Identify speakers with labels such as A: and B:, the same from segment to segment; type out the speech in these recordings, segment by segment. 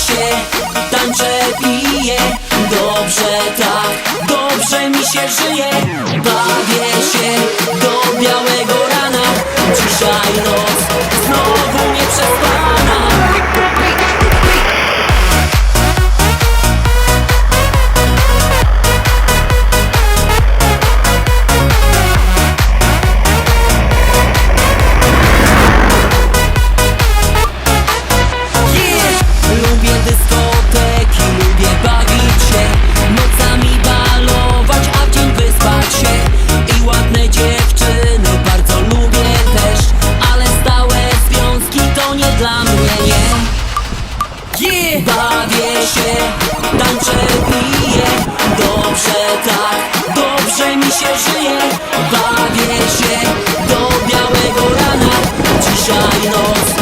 A: się Tańczę, piję. Dobrze tak, dobrze mi się żyje. Bawię bawię się, tańczę, piję. Dobrze tak, dobrze mi się żyje. Bawię się do białego rana. Dzisiaj noc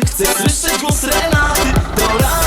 B: Chcę słyszeć głos Renaty? To rana